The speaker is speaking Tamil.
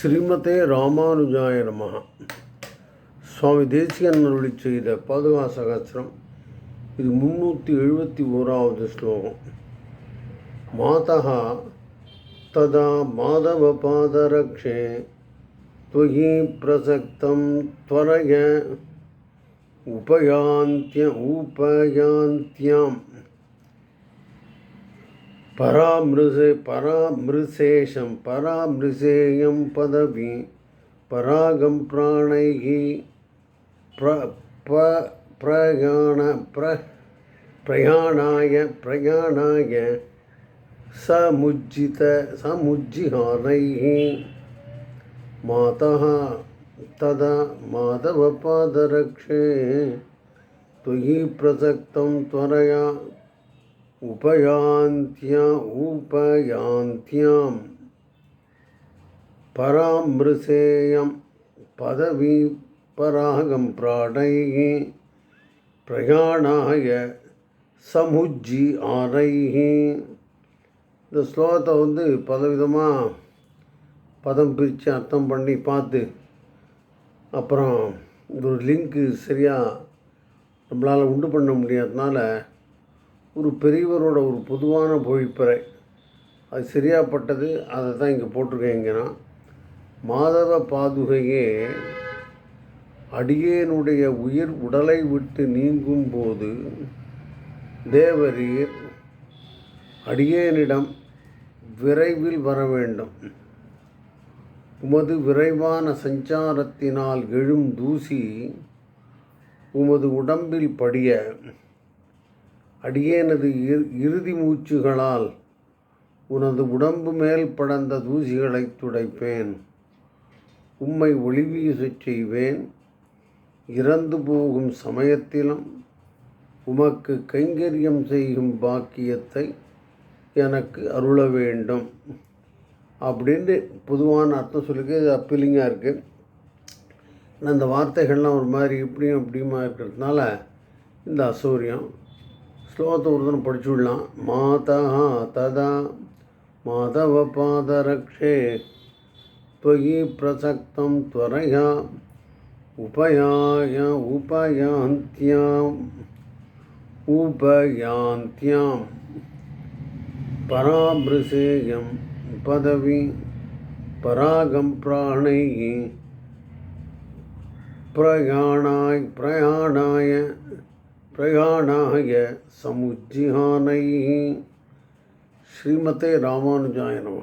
ஸ்ரீமதே ராமானுஜாய நமः சுவாமி தேசிகன் அருளி செய்த பாதுகா சகசிரம் இது முன்னூற்றி எழுபத்தி ஓராவது ஸ்லோகம் மாதா ததா மாதவ பாதரக்ஷே त्वयि प्रसक्तं त्वरय उपयान्त्य उपयान्त्यां परामृश परामृशेषं परामृशेयं पदवी परागं प्राण प्र प्र प्रयाण प्र प्रयाणाय प्रयाणाय समुज्जित समुज्जिहारैः माता तदा माधवपादरक्षे त्वयि प्रसक्तं त्वरया உபயாந்தியா உபயாந்தியாம். பராமிருசேயம் பதவி பராகம் பிராடைகி பிரயாணாய சமுஜ்ஜி ஆரைகி இந்த ஸ்லோகத்தை வந்து பலவிதமாக பதம் பிரித்து அர்த்தம் பண்ணி பார்த்து அப்புறம் ஒரு லிங்க்கு சரியாக நம்மளால் உண்டு பண்ண முடியாதனால ஒரு பெரியவரோட ஒரு பொதுவான பொழிப்பறை அது சரியாப்பட்டது அதை தான் இங்கே போட்டிருக்கேங்கன்னா மாதவ பாதுகையே அடியேனுடைய உயிர் உடலை விட்டு நீங்கும் போது தேவரீர் அடியேனிடம் விரைவில் வர வேண்டும். உமது விரைவான சஞ்சாரத்தினால் எழும் தூசி உமது உடம்பில் படிய அடியேனது இறுதி மூச்சுகளால் உனது உடம்பு மேல் படர்ந்த தூசிகளை துடைப்பேன். உம்மை ஒளிவீசச் செய்வேன். இறந்து போகும் சமயத்திலும் உமக்கு கைங்கரியம் செய்யும் பாக்கியத்தை எனக்கு அருள வேண்டும். அப்படின்னு பொதுவான அர்த்தம் சொல்லிக்க இது அப்பீலிங்காக இருக்குது அந்த வார்த்தைகள்லாம் ஒரு மாதிரி இப்படியும் அப்படியுமா இருக்கிறதுனால இந்த அசௌரியம் ஸ்லோகத்தை ஒரு தினம் படிச்சு விடலாம் மாதா ததா மாதவ பாதரக்ஷே त्वयि प्रसक्तं त्वरया उपयाय उपयान्त्याम् उपयान्त्यां परामृशेयं पदवी परागं प्राणैः प्रयाणाय प्रयाणाय பிரயாணாய சமுஜ்ஜிஹானை ஸ்ரீமதே ராமானுஜாய நம